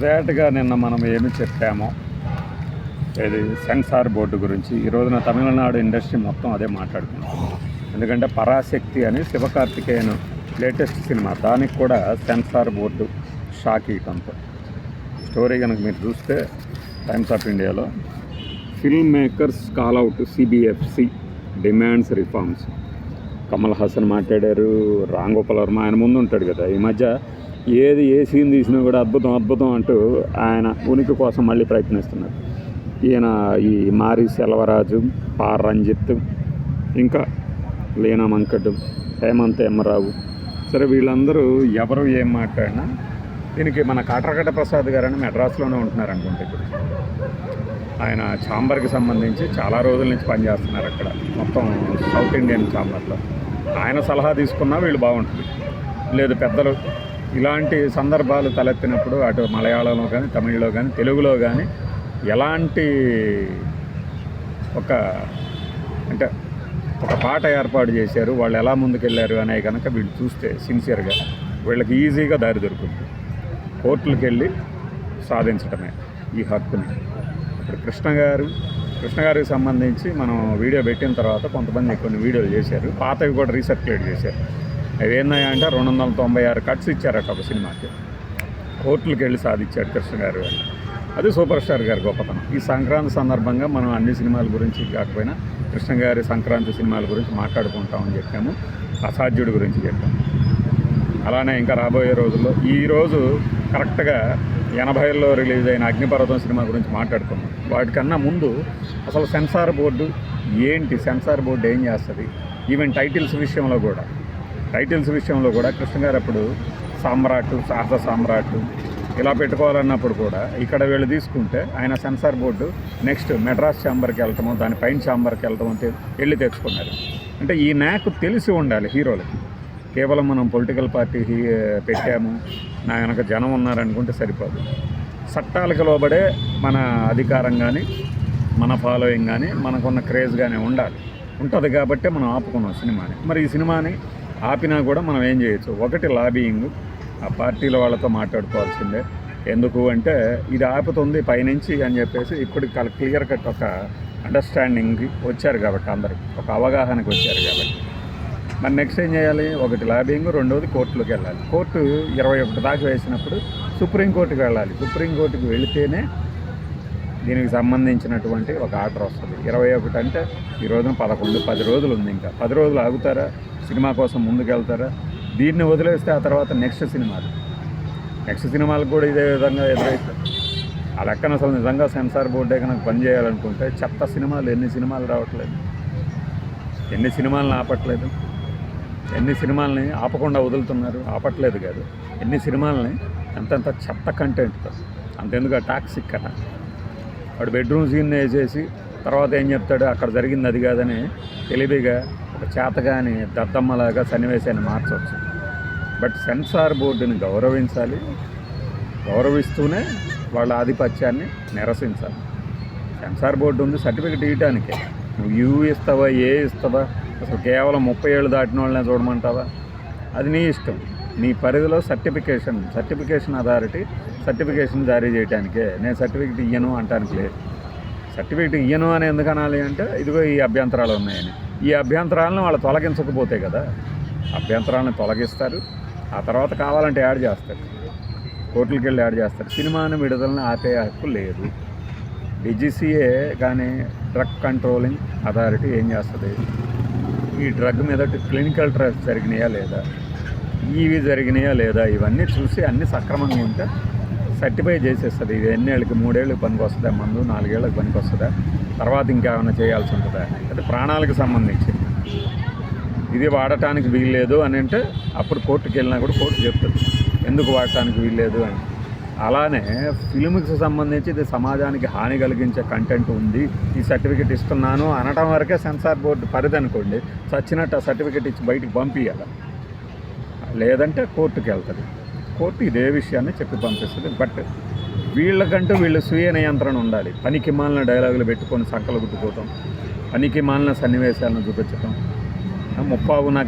ఎగ్జాక్ట్గా నిన్న మనం ఏమి చెప్పామో ఇది సెన్సార్ బోర్డు గురించి ఈ రోజున తమిళనాడు ఇండస్ట్రీ మొత్తం అదే మాట్లాడుకున్నాం ఎందుకంటే పరాశక్తి అని శివకార్తికేయన్ లేటెస్ట్ సినిమా దానికి కూడా సెన్సార్ బోర్డు షాక్ ఇవ్వడంతో స్టోరీ కనుక మీరు చూస్తే టైమ్స్ ఆఫ్ ఇండియాలో film makers call out CBFC demands reforms. Kamal Haasan మాట్లాడారు రామ్ గోపాల్ వర్మ ఆయన ముందు ఉంటాడు కదా. ఈ మధ్య ఏది ఏ సీన్ తీసినా కూడా అద్భుతం అద్భుతం అంటూ ఆయన ఉనికి కోసం మళ్ళీ ప్రయత్నిస్తున్నారు. ఈయన ఈ మారి సెలవరాజు పార్ రంజిత్ ఇంకా లీనా మంకట్ హేమంత్ ఎమ్మరావు. సరే వీళ్ళందరూ ఎవరు ఏం మాట్లాడినా దీనికి మన కాట్రకట్ట ప్రసాద్ గారని మెడ్రాస్లోనే ఉంటున్నారు అనుకుంటే ఇప్పుడు. ఆయన ఛాంబర్కి సంబంధించి చాలా రోజుల నుంచి పనిచేస్తున్నారు అక్కడ. మొత్తం సౌత్ ఇండియన్ ఛాంబర్లో. ఆయన సలహా తీసుకున్నా వీళ్ళు బాగుంటుంది. లేదు పెద్దలు ఇలాంటి సందర్భాలు తలెత్తినప్పుడు అటు మలయాళంలో కానీ తమిళ్ళో కానీ తెలుగులో కానీ ఎలాంటి ఒక అంటే ఒక పాట ఏర్పాటు చేశారు వాళ్ళు ఎలా ముందుకెళ్ళారు అనే కనుక వీళ్ళు చూస్తే సిన్సియర్గా వీళ్ళకి ఈజీగా దారి దొరుకుతుంది. కోర్టులకు వెళ్ళి సాధించడమే ఈ హక్కుని. ఇప్పుడు కృష్ణ గారు కృష్ణ గారికి సంబంధించి మనం వీడియో పెట్టిన తర్వాత కొంతమంది కొన్ని వీడియోలు చేశారు పాతవి కూడా రీసర్క్యులేట్ చేశారు. అవి అంటే రెండు వందల తొంభై ఆరు కట్స్ ఇచ్చారట ఒక సినిమాకి. కోర్టులకు వెళ్ళి సాధించాడు కృష్ణ గారు. అది సూపర్ స్టార్ గారి గొప్పతనం. ఈ సంక్రాంతి సందర్భంగా మనం అన్ని సినిమాల గురించి కాకపోయినా కృష్ణ గారి సంక్రాంతి సినిమాల గురించి మాట్లాడుకుంటామని చెప్పాము. అసాధ్యుడి గురించి చెప్పాము. అలానే ఇంకా రాబోయే రోజుల్లో ఈరోజు కరెక్ట్గా ఎనభైలో రిలీజ్ అయిన అగ్నిపర్వతం సినిమా గురించి మాట్లాడుకున్నాం వాటికన్నా ముందు అసలు సెన్సార్ బోర్డు ఏంటి? సెన్సార్ బోర్డు ఏం చేస్తుంది? ఈవెన్ టైటిల్స్ విషయంలో కూడా. టైటిల్స్ విషయంలో కూడా కృష్ణ గారు అప్పుడు సామ్రాట్ సాహస సామ్రాట్ ఇలా పెట్టుకోవాలన్నప్పుడు కూడా ఇక్కడ వీళ్ళు తీసుకుంటే ఆయన సెన్సార్ బోర్డు నెక్స్ట్ మెడ్రాస్ ఛాంబర్కి వెళ్ళటము దాని పైన ఛాంబర్కి వెళ్ళటము తె- వెళ్ళి తెచ్చుకున్నారు. అంటే ఈ నాకు తెలిసి ఉండాలి హీరోలకి. కేవలం మనం పొలిటికల్ పార్టీ హీ పెట్టాము నా వెనక జనం ఉన్నారనుకుంటే సరిపోదు. చట్టాలకు లోబడే మన అధికారం కానీ మన ఫాలోయింగ్ కానీ మనకున్న క్రేజ్ కానీ ఉండాలి. ఉంటుంది కాబట్టే మనం ఆపుకున్నాం సినిమాని. మరి ఈ సినిమాని ఆపినా కూడా మనం ఏం చేయొచ్చు? ఒకటి లాబీయింగ్. ఆ పార్టీల వాళ్ళతో మాట్లాడుకోవాల్సిందే. ఎందుకు అంటే ఇది ఆపుతుంది పైనుంచి అని చెప్పేసి ఇప్పుడు క్లియర్ కట్ ఒక అండర్స్టాండింగ్కి వచ్చారు కాబట్టి అందరూ. ఒక అవగాహనకు వచ్చారు కాబట్టి. మరి నెక్స్ట్ ఏం చేయాలి? ఒకటి లాబింగ్ రెండోది కోర్టులోకి వెళ్ళాలి. కోర్టు ఇరవై ఒకటి దాకా వేసినప్పుడు సుప్రీంకోర్టుకి వెళ్ళాలి. సుప్రీంకోర్టుకి వెళితేనే దీనికి సంబంధించినటువంటి ఒక ఆర్డర్ వస్తుంది. ఇరవై ఒకటి అంటే ఈ రోజున పదకొండు పది రోజులు ఉంది ఇంకా. పది రోజులు ఆగుతారా? సినిమా కోసం ముందుకెళ్తారా? దీన్ని వదిలేస్తే ఆ తర్వాత నెక్స్ట్ సినిమాలు. నెక్స్ట్ సినిమాలకు కూడా ఇదే విధంగా ఎదురైతే. ఆ లెక్కన అసలు నిజంగా సెన్సార్ బోర్డే కనుక పనిచేయాలనుకుంటే చెత్త సినిమాలు ఎన్ని సినిమాలు రావట్లేదు. ఎన్ని సినిమాలను ఆపట్లేదు. ఎన్ని సినిమాలని ఆపకుండా వదులుతున్నారు? ఆపట్లేదు కాదు. ఎన్ని సినిమాలని ఎంతెంత చెత్త కంటెంట్తో అంతెందుకు టాక్సిక్ కదా వాడు బెడ్రూమ్ సీన్ వేసేసి తర్వాత ఏం చెప్తాడు? అక్కడ జరిగింది అది కాదని తెలివిగా ఒక చేతగాని దద్దమ్మలాగా సన్నివేశాన్ని మార్చవచ్చు. బట్ సెన్సార్ బోర్డుని గౌరవించాలి. గౌరవిస్తూనే వాళ్ళ ఆధిపత్యాన్ని నిరసించాలి. సెన్సార్ బోర్డు ఉంది సర్టిఫికెట్ ఇవ్వడానికే నువ్వు యూ ఇస్తావా ఏ ఇస్తావా? అసలు కేవలం ముప్పై ఏళ్ళు దాటిన వాళ్ళనే చూడమంటావా? అది నీ ఇష్టం. నీ పరిధిలో సర్టిఫికేషన్ సర్టిఫికేషన్ అథారిటీ సర్టిఫికేషన్ జారీ చేయడానికే నేను సర్టిఫికేట్ ఇయ్యను అంటానికి లేదు. సర్టిఫికెట్ ఇయ్యను అని ఎందుకు అనాలి అంటే ఇదిగో ఈ అభ్యంతరాలు ఉన్నాయని. ఈ అభ్యంతరాలను వాళ్ళు తొలగించకపోతే కదా అభ్యంతరాలను తొలగిస్తారు. ఆ తర్వాత కావాలంటే యాడ్ చేస్తారు. కోర్టులకు వెళ్ళి యాడ్ చేస్తారు. సినిమాను విడుదలని ఆపే హక్కు లేదు. డిజిసిఏ కానీ డ్రగ్ కంట్రోలింగ్ అథారిటీ ఏం చేస్తుంది? ఈ డ్రగ్ మీద క్లినికల్ ట్రయల్స్ జరిగినాయా లేదా? ఇవి జరిగినాయా లేదా? ఇవన్నీ చూసి అన్ని సక్రమంగా ఉంటే సర్టిఫై చేసేస్తుంది. ఇది ఎన్నేళ్ళకి? మూడేళ్ళకి పనికి వస్తుందా మందు నాలుగేళ్ళకి పనికి వస్తుందా తర్వాత ఇంకేమైనా చేయాల్సి ఉంటుందా? అది ప్రాణాలకు సంబంధించి. ఇది వాడటానికి వీల్లేదు అని అంటే అప్పుడు కోర్టుకి వెళ్ళినా కూడా కోర్టు చెప్తుంది. ఎందుకు వాడటానికి వీల్లేదు అని. అలానే ఫిల్మ్కి సంబంధించి ఇది సమాజానికి హాని కలిగించే కంటెంట్ ఉంది. ఈ సర్టిఫికెట్ ఇస్తున్నాను అనటం వరకే సెన్సార్ బోర్డు పరిధి అనుకోండి చచ్చినట్టు ఆ సర్టిఫికెట్ ఇచ్చి బయటికి పంపించాలి లేదంటే కోర్టుకి వెళ్తుంది కోర్టు ఇదే విషయాన్ని చెప్పి పంపిస్తుంది. బట్ వీళ్ళకంటూ వీళ్ళు స్వీయ నియంత్రణ ఉండాలి. పనికి మాలిన డైలాగులు పెట్టుకొని సంకలు గుట్టుకోవటం పనికి మాలిన సన్నివేశాలను చూపించటం. ముప్పావు నాకు